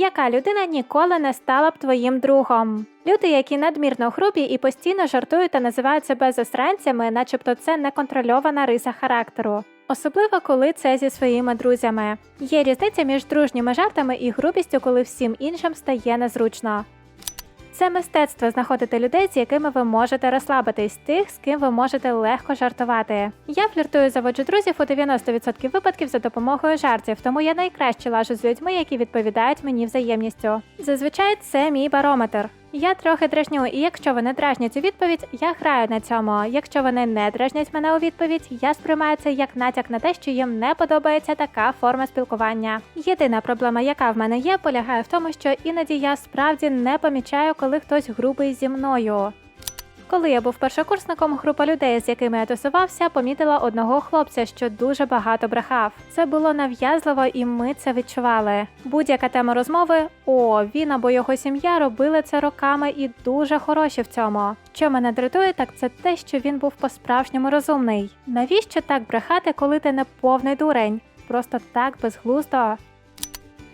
Яка людина ніколи не стала б твоїм другом? Люди, які надмірно грубі і постійно жартують та називають себе засранцями, начебто це неконтрольована риса характеру. Особливо коли це зі своїми друзями. Є різниця між дружніми жартами і грубістю, коли всім іншим стає незручно. Це мистецтво знаходити людей, з якими ви можете розслабитись, тих, з ким ви можете легко жартувати. Я фліртую заводжу друзів у 90% випадків за допомогою жартів, тому я найкраще лажу з людьми, які відповідають мені взаємністю. Зазвичай це мій барометр. Я трохи дражню, і якщо вони дражнять у відповідь, я граю на цьому. Якщо вони не дражнять мене у відповідь, я сприймаю це як натяк на те, що їм не подобається така форма спілкування. Єдина проблема, яка в мене є, полягає в тому, що іноді я справді не помічаю, коли хтось грубий зі мною. Коли я був першокурсником, група людей, з якими я тусувався, помітила одного хлопця, що дуже багато брехав. Це було нав'язливо, і ми це відчували. Будь-яка тема розмови: о, він або його сім'я робили це роками і дуже хороші в цьому. Що мене дратує, так це те, що він був по-справжньому розумний. Навіщо так брехати, коли ти не повний дурень? Просто так безглуздо.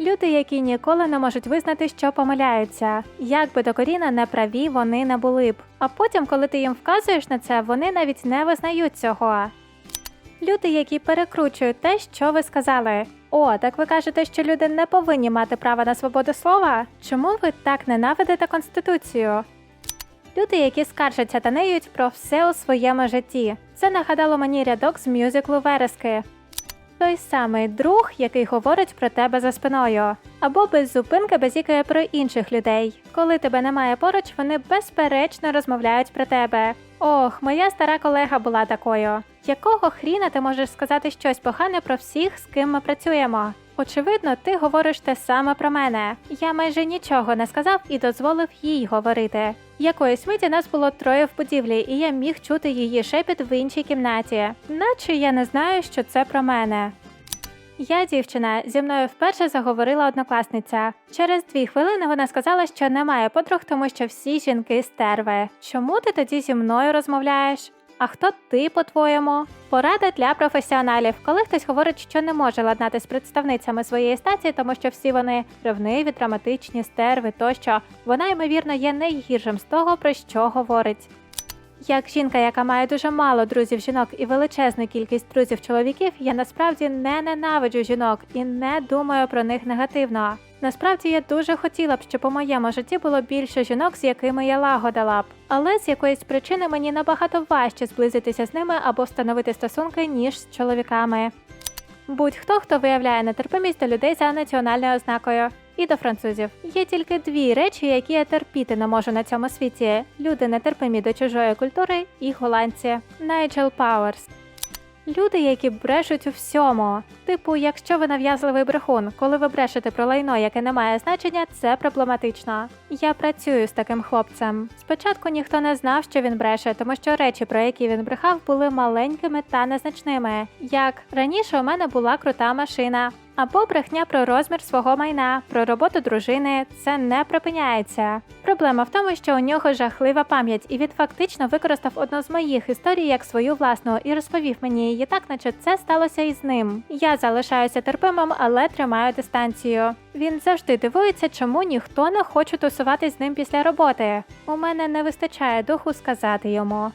Люди, які ніколи не можуть визнати, що помиляються, як би докорінно не праві вони не були б. А потім, коли ти їм вказуєш на це, вони навіть не визнають цього. Люди, які перекручують те, що ви сказали. О, так ви кажете, що люди не повинні мати права на свободу слова? Чому ви так ненавидите конституцію? Люди, які скаржаться та неють про все у своєму житті. Це нагадало мені рядок з мюзиклу Верески. Той самий друг, який говорить про тебе за спиною, або без зупинки базікає про інших людей. Коли тебе немає поруч, вони безперечно розмовляють про тебе. Ох, моя стара колега була такою. Якого хріна ти можеш сказати щось погане про всіх, з ким ми працюємо? Очевидно, ти говориш те саме про мене. Я майже нічого не сказав і дозволив їй говорити. Якоїсь миті нас було троє в будівлі, і я міг чути її шепіт в іншій кімнаті, наче я не знаю, що це про мене. Я дівчина, зі мною вперше заговорила однокласниця. Через дві хвилини вона сказала, що немає подруг, тому що всі жінки стерви. Чому ти тоді зі мною розмовляєш? А хто ти, по-твоєму? Порада для професіоналів, коли хтось говорить, що не може ладнати з представницями своєї статі, тому що всі вони ревниві, драматичні, стерви тощо, вона ймовірно є найгіршим з того, про що говорить. Як жінка, яка має дуже мало друзів жінок і величезну кількість друзів чоловіків, я насправді не ненавиджу жінок і не думаю про них негативно. Насправді я дуже хотіла б, щоб у моєму житті було більше жінок, з якими я лагодила б, але з якоїсь причини мені набагато важче зблизитися з ними або встановити стосунки, ніж з чоловіками. Будь-хто, хто виявляє нетерпимість до людей за національною ознакою. І до французів є тільки дві речі, які я терпіти не можу на цьому світі: люди нетерпимі до чужої культури і голландці. Найджел Пауерс. Люди, які брешуть у всьому. Типу, якщо ви нав'язливий брехун, коли ви брешете про лайно, яке не має значення, це проблематично. Я працюю з таким хлопцем. Спочатку ніхто не знав, що він бреше, тому що речі, про які він брехав, були маленькими та незначними. Як раніше у мене була крута машина. Або брехня про розмір свого майна, про роботу дружини це не припиняється. Проблема в тому, що у нього жахлива пам'ять, і він фактично використав одну з моїх історій як свою власну і розповів мені її так, наче це сталося із ним. Я залишаюся терпимим, але тримаю дистанцію. Він завжди дивується, чому ніхто не хоче тусуватись з ним після роботи. У мене не вистачає духу сказати йому.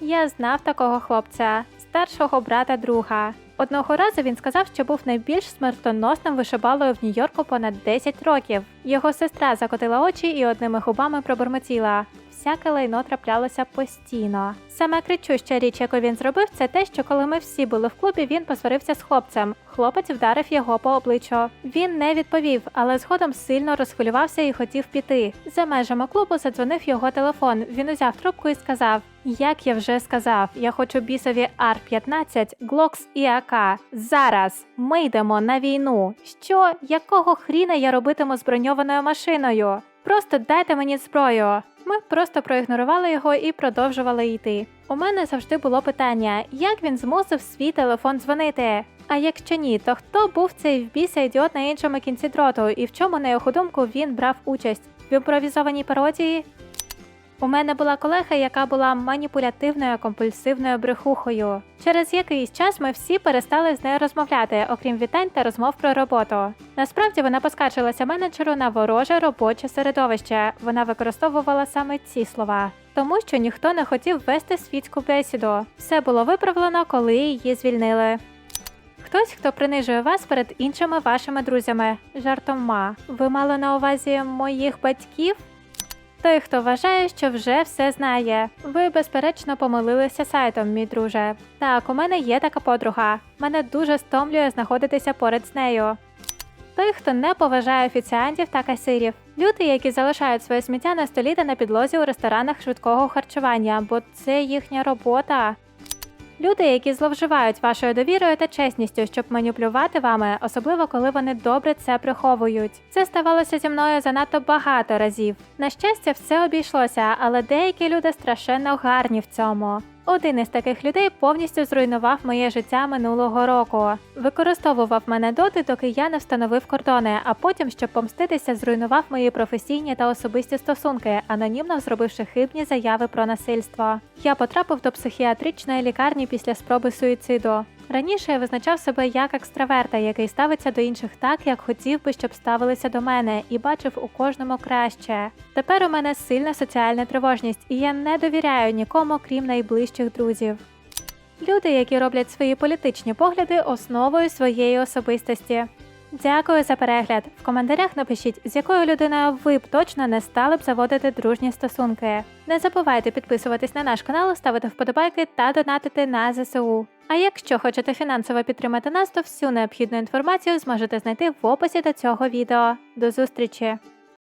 Я знав такого хлопця, старшого брата друга. Одного разу він сказав, що був найбільш смертоносним вишибалою в Нью-Йорку понад 10 років. Його сестра закотила очі і одними губами пробормотіла. Всяке лайно траплялося постійно. Саме кричуща річ, яку він зробив, це те, що коли ми всі були в клубі, він посварився з хлопцем. Хлопець вдарив його по обличчю. Він не відповів, але згодом сильно розхвилювався і хотів піти. За межами клубу задзвонив його телефон. Він узяв трубку і сказав: Як я вже сказав, я хочу бісові Ар-15, Глокс і АК. Зараз ми йдемо на війну. Що, якого хріна я робитиму з броньованою машиною? Просто дайте мені зброю. Ми просто проігнорували його і продовжували йти. У мене завжди було питання, як він змусив свій телефон дзвонити. А якщо ні, то хто був цей вбіса ідіот на іншому кінці дроту і в чому, на його думку, він брав участь в імпровізованій пародії? У мене була колега, яка була маніпулятивною компульсивною брехухою. Через якийсь час ми всі перестали з нею розмовляти, окрім вітань та розмов про роботу. Насправді вона поскаржилася менеджеру на вороже робоче середовище. Вона використовувала саме ці слова. Тому що ніхто не хотів вести світську бесіду. Все було виправлено, коли її звільнили. Хтось, хто принижує вас перед іншими вашими друзями. Жартома. Ви мали на увазі моїх батьків? Той, хто вважає, що вже все знає. Ви, безперечно, помилилися сайтом, мій друже. Так, у мене є така подруга. Мене дуже стомлює знаходитися поряд з нею. Той, хто не поважає офіціантів та касирів. Люди, які залишають своє сміття на столі та на підлозі у ресторанах швидкого харчування, бо це їхня робота. Люди, які зловживають вашою довірою та чесністю, щоб маніпулювати вами, особливо коли вони добре це приховують. Це ставалося зі мною занадто багато разів. На щастя, все обійшлося, але деякі люди страшенно гарні в цьому. Один із таких людей повністю зруйнував моє життя минулого року. Використовував мене доти, доки я не встановив кордони, а потім, щоб помститися, зруйнував мої професійні та особисті стосунки, анонімно зробивши хибні заяви про насильство. Я потрапив до психіатричної лікарні після спроби суїциду. Раніше я визначав себе як екстраверта, який ставиться до інших так, як хотів би, щоб ставилися до мене, і бачив у кожному краще. Тепер у мене сильна соціальна тривожність, і я не довіряю нікому, крім найближчих друзів. Люди, які роблять свої політичні погляди основою своєї особистості. Дякую за перегляд. В коментарях напишіть, з якою людиною ви б точно не стали б заводити дружні стосунки. Не забувайте підписуватись на наш канал, ставити вподобайки та донатити на ЗСУ. А якщо хочете фінансово підтримати нас, то всю необхідну інформацію зможете знайти в описі до цього відео. До зустрічі!